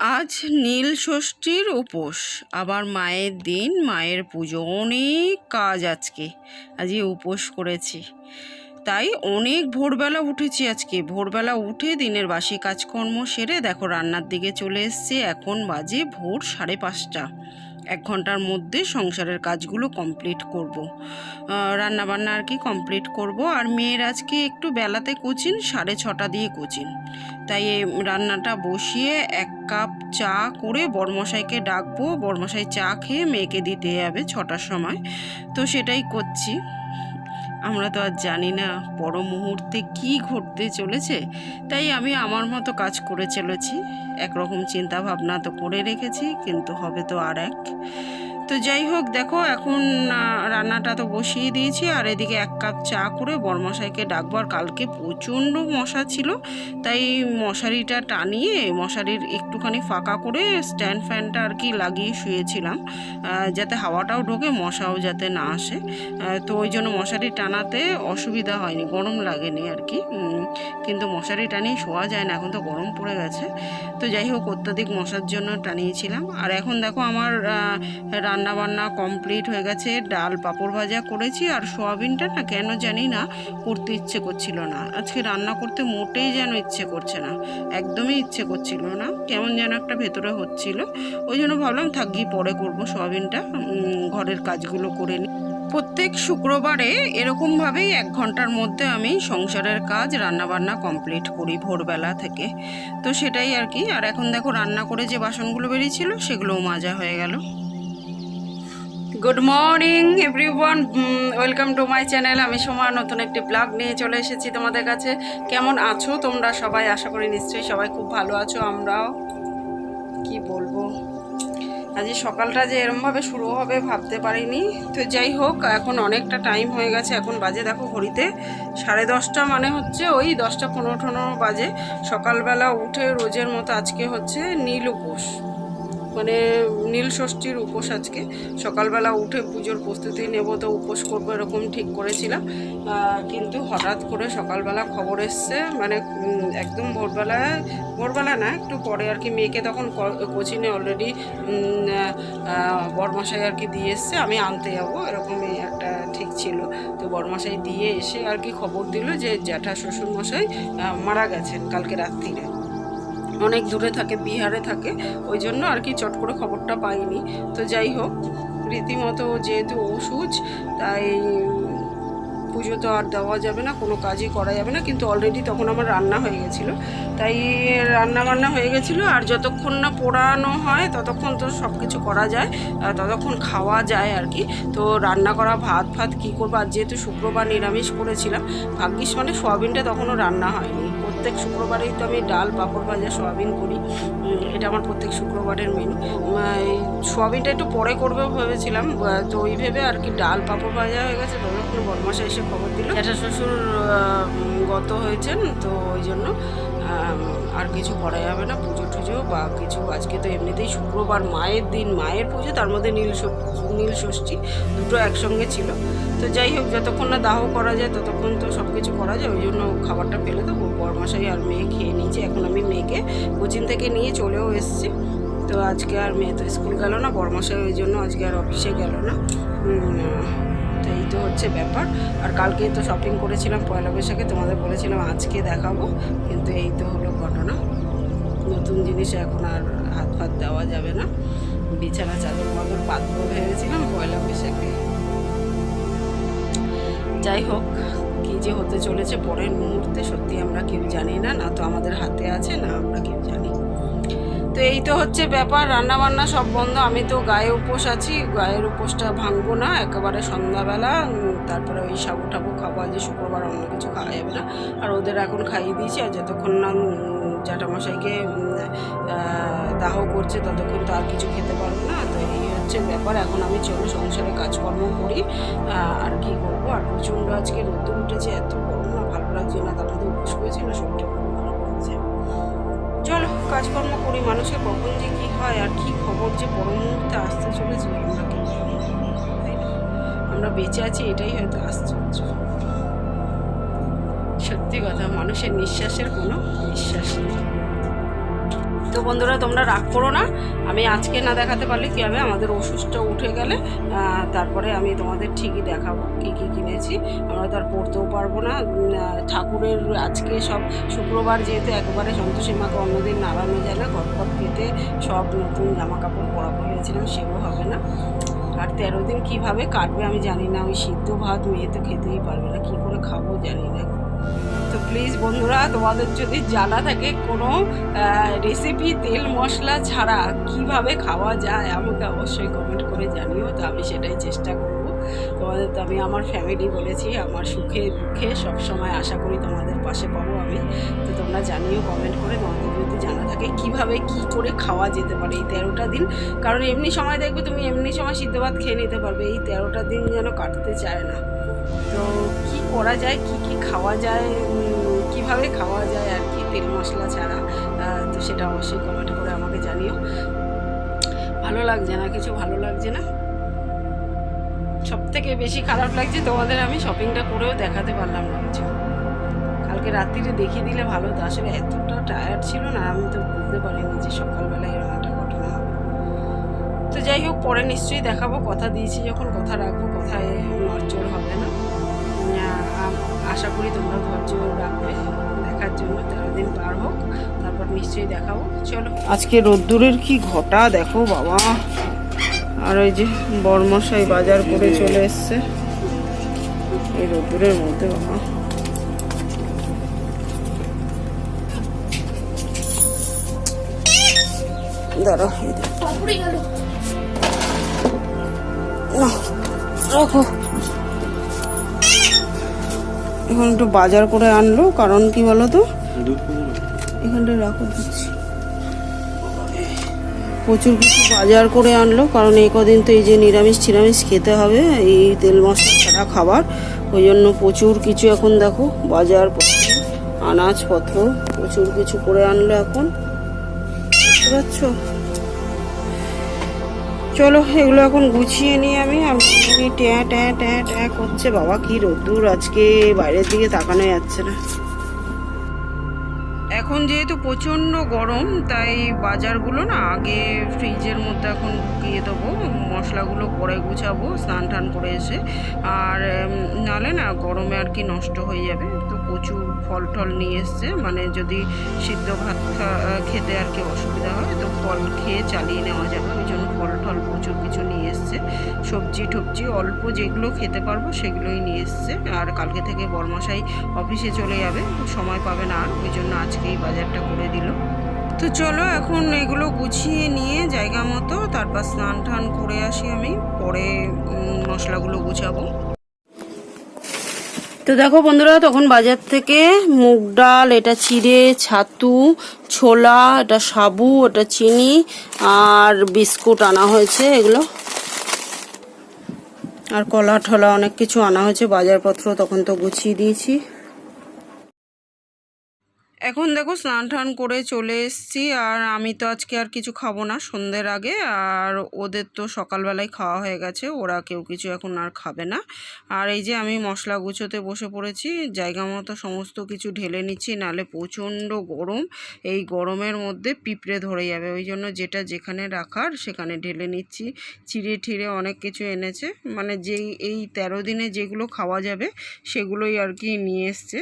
আজ নীল ষষ্ঠীর উপোস। আবার মায়ের দিন, মায়ের পুজো, অনেক কাজ আজকে। আজকে উপোস করেছি। তাই অনেক ভোরবেলা উঠেছি আজকে। ভোরবেলা উঠে দিনের বাসি কাজকর্ম সেরে দেখো রান্নার দিকে চলে এসছে। এখন বাজে ভোর সাড়ে পাঁচটা। এক ঘণ্টার মধ্যে সংসারের কাজগুলো কমপ্লিট করব। রান্নাবান্না আর কি কমপ্লিট করব। আর মেয়ের আজকে একটু বেলাতে কোচিন, সাড়ে ছটা দিয়ে কোচিন। তাই রান্নাটা বসিয়ে এক কাপ চা করে বরমশাইকে ডাকবো। বরমশাই চা খেয়ে মেয়েকে দিতে যাবে ছটার সময়। তো সেটাই করছি। আমরা তো আর জানি না পর মুহূর্তে কি ঘটতে চলেছে, তাই আমি আমার মতো কাজ করে চলেছি। একরকম চিন্তাভাবনা তো করে রেখেছি, কিন্তু হবে তো আর এক। তো যাই হোক, দেখো এখন রান্নাটা তো বসিয়ে দিয়েছি, আর এদিকে এক কাপ চা করে বরমশাইকে ডাকবো। আর কালকে প্রচণ্ড মশা ছিল, তাই মশারিটা টানিয়ে, মশারির একটুখানি ফাঁকা করে স্ট্যান্ড ফ্যানটা আর কি লাগিয়ে শুয়েছিলাম যাতে হাওয়াটাও ঢোকে, মশাও যাতে না আসে। তো ওই জন্য মশারি টানাতে অসুবিধা হয়নি, গরম লাগেনি আর কি কিন্তু মশারি টানিয়ে শোয়া যায় না, এখন তো গরম পড়ে গেছে। তো যাই হোক, অত্যাধিক মশার জন্য টানিয়েছিলাম। আর এখন দেখো আমার রান্না বান্না কমপ্লিট হয়ে গেছে, ডাল পাঁপড় ভাজা করেছি আর সোয়াবিনটা না কেন জানি না করতে ইচ্ছে করছিল না। আজকে রান্না করতে মোটেই যেন ইচ্ছে করছে না, একদমই ইচ্ছে করছিল না, কেমন যেন একটা ভেতরে হচ্ছিল। ওই জন্য ভাবলাম, থাকি পরে করব সোয়াবিনটা ঘরের কাজগুলো করে নিই। প্রত্যেক শুক্রবারে এরকমভাবেই এক ঘণ্টার মধ্যে আমি সংসারের কাজ, রান্নাবান্না কমপ্লিট করি ভোরবেলা থেকে। তো সেটাই আর কি, আর এখন দেখো রান্না করে যে বাসনগুলো বেরিয়েছিল, সেগুলোও মাজা হয়ে গেল। Good morning everyone welcome to my channel আমি সোমা, নতুন একটি ব্লগ নিয়ে চলে এসেছি তোমাদের কাছে। কেমন আছো তোমরা সবাই? আশা করি নিশ্চয়ই সবাই খুব ভালো আছো, আমরাও। কি বলব? আজকে সকালটা যে এরমভাবে শুরু হবে ভাবতে পারিনি। তো যাই হোক, এখন অনেকটা টাইম হয়ে গেছে। এখন বাজে দেখো ঘড়িতে সাড়ে দশটা মানে হচ্ছে ওই দশটা পনেরো ঠনেরো বাজে। সকালবেলা উঠে রোজের মতো আজকে হচ্ছে নীল উপোস। মানে নীল ষষ্ঠীর উপোস আজকে। সকালবেলা উঠে পুজোর প্রস্তুতি নেব তো উপোস করব এরকম ঠিক করেছিলাম। কিন্তু হঠাৎ করে সকালবেলা খবর এসছে মানে একদম ভোরবেলায়, ভোরবেলা না, একটু পরে আর কি মেয়েকে তখন কোচিনে অলরেডি বরমশাই আর কি দিয়ে এসছে, আমি আনতে যাব, এরকমই একটা ঠিক ছিল। তো বরমশাই দিয়ে এসে আর কি খবর দিল যে জ্যাঠা শ্বশুরমশাই মারা গেছেন কালকে রাত্রিরে। অনেক দূরে থাকে, বিহারে থাকে, ওই জন্য আর কি চট করে খবরটা পাইনি। তো যাই হোক, রীতিমতো যেহেতু ওষুধ, তাই পুজো তো আর দেওয়া যাবে না, কোনো কাজই করা যাবে না, কিন্তু অলরেডি তখন আমার রান্না হয়ে গেছিল। তাই রান্না বান্না হয়ে গেছিল, আর যতক্ষণ না পোড়ানো হয়, ততক্ষণ তো সব কিছু করা যায় ততক্ষণ খাওয়া যায় আর কি। তো রান্না করা ভাত ফাত কী করব? আর যেহেতু শুক্রবার নিরামিষ করেছিলাম, ভাগ্যিস মানে সোয়াবিনটা তখনও রান্না হয়নি। প্রত্যেক শুক্রবারেই তো আমি ডাল, পাঁপড় ভাজা, সয়াবিন করি। এটা আমার প্রত্যেক শুক্রবারের মেনু সয়াবিনটা একটু পরে করবে ভেবেছিলাম তো ওই ভেবে আর কি ডাল, পাঁপড় ভাজা হয়ে গেছে। ততক্ষণ বরমাসা এসে খবর দিল। এটা শ্বশুর গত হয়েছেন, তো ওই জন্য আর কিছু করা যাবে না, পুজো টুজো বা কিছু। আজকে তো এমনিতেই শুক্রবার, মায়ের দিন, মায়ের পুজো, তার মধ্যে নীল নীল ষষ্ঠী, দুটো একসঙ্গে ছিল। তো যাই হোক, যতক্ষণ না দাহ করা যায়, ততক্ষণ তো সব কিছু করা যায়, ওই জন্য খাবারটা ফেলে দেবো। বরমাসাই আর মেয়ে খেয়ে নিয়েছে, এখন আমি মেয়েকে কোচিন থেকে নিয়ে চলেও এসেছি। তো আজকে আর মেয়ে তো স্কুল গেল না বরমাসাই ওই জন্য আজকে আর অফিসে গেল না। এই তো হচ্ছে ব্যাপার। আর কালকে তো শপিং করেছিলাম, পয়লা বৈশাখে তোমাদের বলেছিলাম আজকে দেখাবো। কিন্তু এই তো হলো ঘটনা। নতুন জিনিস এখন আর হাত ফাত দেওয়া যাবে না। বিছানা, চাদর, মাদর, পাতবো ভেবেছিলাম পয়লা বৈশাখে। যাই হোক, কি যে হতে চলেছে পরের মুহূর্তে সত্যি আমরা কেউ জানি না না তো আমাদের হাতে আছে, না আমরা কেউ জানি। তো এই তো হচ্ছে ব্যাপার রান্না বান্না সব বন্ধ। আমি তো গায়ে উপোস আছি, গায়ের উপোসটা ভাঙবো না, একেবারে সন্ধ্যাবেলা তারপরে ওই সাবু টাবু খাব আজ শুক্রবার অন্য কিছু খাওয়া যাবে না। আর ওদের এখন খাইয়ে দিয়েছি, আর যতক্ষণ না জ্যাঠামশাইকে দাহ করছে, ততক্ষণ তো আর কিছু খেতে পারব না। তো এই হচ্ছে ব্যাপার, এখন আমি চলো সংসারে কাজকর্ম করি আর কি করব? আর প্রচণ্ড আজকে রোদ্দুর উঠেছে, এত গরম, না ভালো লাগছে না, তার মধ্যে উপোস করেছি, না শরীরটা খুব ভালো চলো কাজকর্ম করি, মানুষের কখন যে কী হয় আর কী খবর যে বড় মুহূর্তে আসতে চলেছে, আমরা? আমরা বেঁচে আছি, এটাই হয়তো আশ্চর্য। সত্যি কথা, মানুষের নিঃশ্বাসের কোনো নিঃশ্বাস নেই। তো বন্ধুরা, তোমরা রাগ করো না। আমি আজকে না দেখাতে পারলে কী হবে? আমাদের ওষুধটা উঠে গেলে তারপরে আমি তোমাদের ঠিকই দেখাবো কী কী কিনেছি। আমরা তো আর পড়তেও পারব না। ঠাকুরের আজকে সব শুক্রবার যেহেতু একবারে সন্তোষী মাকে অন্যদিন নাড়ানো যায় না ঘটপট পেতে সব নতুন জামা কাপড় পরাবো ভেবেছিলাম, সেও হবে না। আর তেরো দিন কীভাবে কাটবে আমি জানি না। ওই সিদ্ধ ভাত মেয়ে তো খেতেই পারবে না। কী করে খাব জানি না। প্লিজ বন্ধুরা, তোমাদের যদি জানা থাকে কোনো রেসিপি তেল মশলা ছাড়া কীভাবে খাওয়া যায়, আমাকে অবশ্যই কমেন্ট করে জানিও, তো আমি সেটাই চেষ্টা করব। তোমাদের তো আমি, আমার ফ্যামিলি বলেছি, আমার সুখে দুঃখে সবসময় আশা করি তোমাদের পাশে পাবো আমি। তো তোমরা জানিও কমেন্ট করে তোমাদের যদি জানা থাকে কীভাবে কি করে খাওয়া যেতে পারে এই তেরোটা দিন। কারণ এমনি সময় দেখবে তুমি এমনি সময় সিদ্ধ ভাত খেয়ে নিতে পারবে, এই তেরোটা দিন যেন কাটতে চায় না। তো কি করা যায়, কি কি খাওয়া যায় কীভাবে খাওয়া যায় আর কি, তেল মশলা ছাড়া তো সেটা অবশ্যই কমেন্ট করে আমাকে জানিও। ভালো লাগছে না, কিছু ভালো লাগছে না? সব থেকে বেশি খারাপ লাগছে তোমাদের আমি শপিংটা করেও দেখাতে পারলাম না কিছু। কালকে রাত্রিরে দেখিয়ে দিলে ভালো তো আসলে এতটা টায়ার্ড ছিল না, আমি তো বুঝতে পারিনি যে সকালবেলায় এরকম একটা ঘটনা হবে। তো যাই হোক, পরে নিশ্চয়ই দেখাবো, কথা দিয়েছি যখন, কথা রাখব, কথায় নড়চড় হবে না। আশা করি তোমরা ধৈর্য রাখবে দেখার জন্য তেরো দিন পার হোক তারপর নিশ্চয়ই দেখাবো। চলো। আজকে রোদ্দুরের কি ঘটা দেখো বাবা। আর ওই যে বরমশাই বাজার করে চলে এসছে। এই রোদ্দুরের মধ্যে বাবা। দাঁড়াও এই রাখো। এখন একটু বাজার করে আনলো কারণ কি বলো তো এখানটা রাখো দিচ্ছি। প্রচুর কিছু বাজার করে আনলো কারণ এই কদিন তো এই যে নিরামিষ টিরামিষ খেতে হবে এই তেল মশলা ছাড়া খাবার। ওই জন্য প্রচুর কিছু এখন দেখো বাজার পত্র আনাজপত্র প্রচুর কিছু করে আনলো এখন। বুঝতে পারছ চলো, এগুলো এখন গুছিয়ে নিই আমি। আমি ট্যাঁ ট্যাঁ ট্যাঁ ট্যাঁ করছে। বাবা, কি রোদ্দুর আজকে। বাইরের দিকে তাকানো যাচ্ছে না। এখন যেহেতু প্রচণ্ড গরম, তাই বাজারগুলো না আগে ফ্রিজের মধ্যে এখন ঢুকিয়ে দেবো। মশলাগুলো পরে গুছাবো স্নান টান করে এসে। আর নালে না গরমে আর কি নষ্ট হয়ে যাবে। ফল টল নিয়ে এসছে। মানে যদি সিদ্ধ ভাত খেতে আর কি অসুবিধা হয়, তো ফল খেয়ে চালিয়ে নেওয়া যাবে। ওই জন্য ফল টল প্রচুর কিছু নিয়ে এসছে। সবজি টবজি অল্প যেগুলো খেতে পারব সেগুলোই নিয়ে এসছে। আর কালকে থেকে বরমশাই অফিসে চলে যাবে, সময় পাবে না আর। ওই জন্য আজকেই বাজারটা করে দিল। তো চলো এখন এগুলো গুছিয়ে নিয়ে জায়গা মতো, তারপর স্নান টান করে আসি আমি। পরে মশলাগুলো গুছাবো। তো দেখো বন্ধুরা, তখন বাজার থেকে মুগ ডাল, এটা চিড়ে, ছাতু, ছোলা, এটা সাবু, এটা চিনি আর বিস্কুট আনা হয়েছে এগুলো। আর কলা ঠলা অনেক কিছু আনা হয়েছে, বাজারপত্র তখন তো গুছিয়ে দিয়েছি। এখন দেখো স্নান টান করে চলে এসেছি, আর আমি তো আজকে আর কিছু খাব না সন্ধ্যের আগে, আর ওদের তো সকালবেলায় খাওয়া হয়ে গেছে, ওরা কেউ কিছু এখন আর খাবে না। আর এই যে আমি মশলা গুছোতে বসে পড়েছি, জায়গা মতো সমস্ত কিছু ঢেলে নিচ্ছি, নালে প্রচণ্ড গরম, এই গরমের মধ্যে পিঁপড়ে ধরে যাবে, ওই জন্য যেটা যেখানে রাখার সেখানে ঢেলে নিচ্ছি। চিড়ে ঠিড়ে অনেক কিছু এনেছে মানে যেই, এই তেরো দিনে যেগুলো খাওয়া যাবে, সেগুলোই আর কি নিয়ে এসছে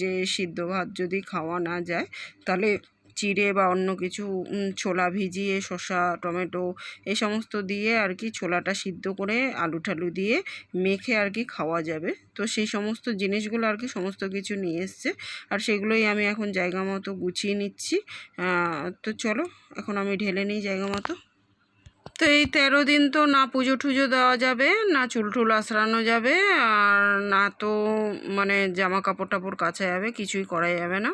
যে সিদ্ধ ভাত যদি খাওয়া না যায়, তাহলে চিড়ে বা অন্য কিছু ছোলা ভিজিয়ে শসা, টমেটো এই সমস্ত দিয়ে আর কি ছোলাটা সিদ্ধ করে আলু ঠালু দিয়ে মেখে আর কি খাওয়া যাবে। তো সেই সমস্ত জিনিসগুলো আর কি সমস্ত কিছু নিয়ে এসছে। আর সেগুলোই আমি এখন জায়গা মতো গুছিয়ে নিচ্ছি। তো চলো, এখন আমি ঢেলে নিই জায়গা মতো। তো এই তেরো দিন তো না পুজো টুজো দেওয়া যাবে, না চুল টুল আশ্রানো যাবে, আর না তো মানে জামা কাপড় টাপড় কাচা যাবে, কিছুই করা যাবে না।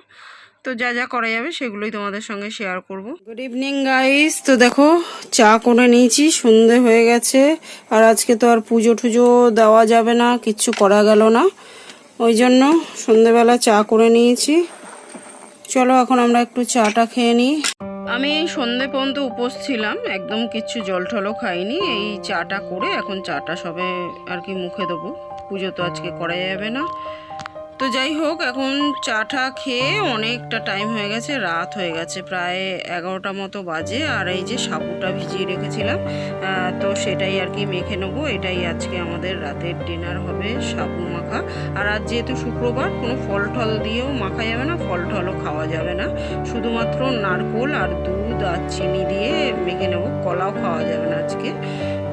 তো যা যা করা যাবে সেগুলোই তোমাদের সঙ্গে শেয়ার করব। গুড ইভিনিং গাইস তো দেখো, চা করে নিয়েছি, সন্ধে হয়ে গেছে, আর আজকে তো আর পুজো টুজো দেওয়া যাবে না, কিচ্ছু করা গেল না। ওই জন্য সন্ধেবেলা চা করে নিয়েছি। চলো, এখন আমরা একটু চাটা খেয়ে নিই। আমি সন্ধে পর্যন্ত উপোস ছিলাম, একদম কিচ্ছু জল টলও খাইনি, এই চাটা করে এখন চাটা সবে আর কি মুখে দেবো। পুজো তো আজকে করা যাবে না। তো যাই হোক, এখন চাটা খেয়ে অনেকটা টাইম হয়ে গেছে, রাত হয়ে গেছে, প্রায় এগারোটা মতো বাজে। আর এই যে সাবুটা ভিজিয়ে রেখেছিলাম তো সেটাই আর কি মেখে নেব। এটাই আজকে আমাদের রাতের ডিনার হবে সাবু মাখা। আর আজ যেহেতু শুক্রবার, কোনো ফল টল দিয়েও মাখা যাবে না, ফল টলও খাওয়া যাবে না। শুধুমাত্র নারকোল আর দুধ আর চিনি দিয়ে মেখে নেব, কলাও খাওয়া যাবে না আজকে।